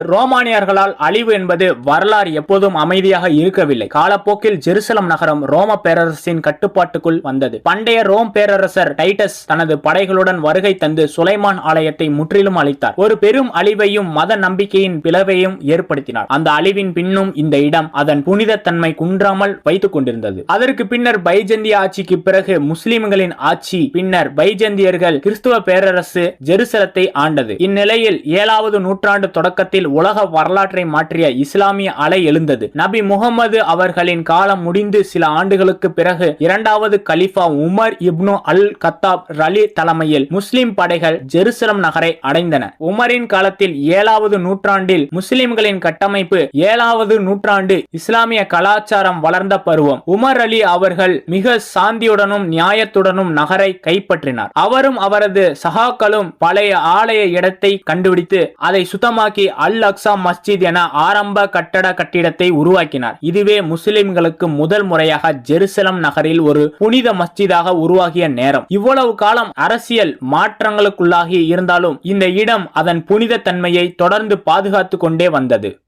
ரோமானியர்களால் அழிவு என்பது வரலாறு எப்போதும் அமைதியாக இருக்கவில்லை. காலப்போக்கில் ஜெருசலம் நகரம் ரோம பேரரசின் கட்டுப்பாட்டுக்குள் வந்தது. பண்டைய ரோம் பேரரசர் டைட்டஸ் தனது படைகளுடன் வருகை தந்து சுலைமான் ஆலயத்தை முற்றிலும் அழித்தார். ஒரு பெரும் அழிவையும் மத நம்பிக்கையின் பிளவையும் ஏற்படுத்தினார். அந்த அழிவின் பின்னும் இந்த இடம் அதன் புனித தன்மை குன்றாமல் வைத்துக் கொண்டிருந்தது. அதற்கு பின்னர் பைஜந்திய ஆட்சிக்கு பிறகு முஸ்லிம்களின் ஆட்சி பின்னர் பைஜந்தியர்கள் கிறிஸ்துவ பேரரசு ஜெருசலத்தை ஆண்டது. இந்நிலையில் ஏழாவது நூற்றாண்டு தொடக்கத்தில் உலக வரலாற்றை மாற்றிய இஸ்லாமிய அலை எழுந்தது. நபி முகமது அவர்களின் காலம் முடிந்து சில ஆண்டுகளுக்கு பிறகு இரண்டாவது கலிஃபா உமர் இப்னு அல் கத்தாப் ரலி தலைமையில் முஸ்லிம் படைகள் ஜெருசலம் நகரை அடைந்தன. உமரின் காலத்தில் ஏழாவது நூற்றாண்டில் முஸ்லிம்களின் கட்டமைப்பு ஏழாவது நூற்றாண்டு இஸ்லாமிய கலாச்சாரம் வளர்ந்த பருவம். உமர் அலி அவர்கள் மிக சாந்தியுடனும் நியாயத்துடனும் நகரை கைப்பற்றினார். அவரும் அவரது சகாக்களும் பழைய ஆலய இடத்தை கண்டுபிடித்து அதை சுத்தமாக்கி அல் அல் அக்ஸா மஸ்ஜித் என ஆரம்ப கட்டட கட்டிடத்தை உருவாக்கினார். இதுவே முஸ்லிம்களுக்கு முதல் முறையாக ஜெருசலம் நகரில் ஒரு புனித மஸ்ஜிதாக உருவாகிய நேரம். இவ்வளவு காலம் அரசியல் மாற்றங்களுக்குள்ளாகி இருந்தாலும் இந்த இடம் அதன் புனித தன்மையை தொடர்ந்து பாதுகாத்து கொண்டே வந்தது.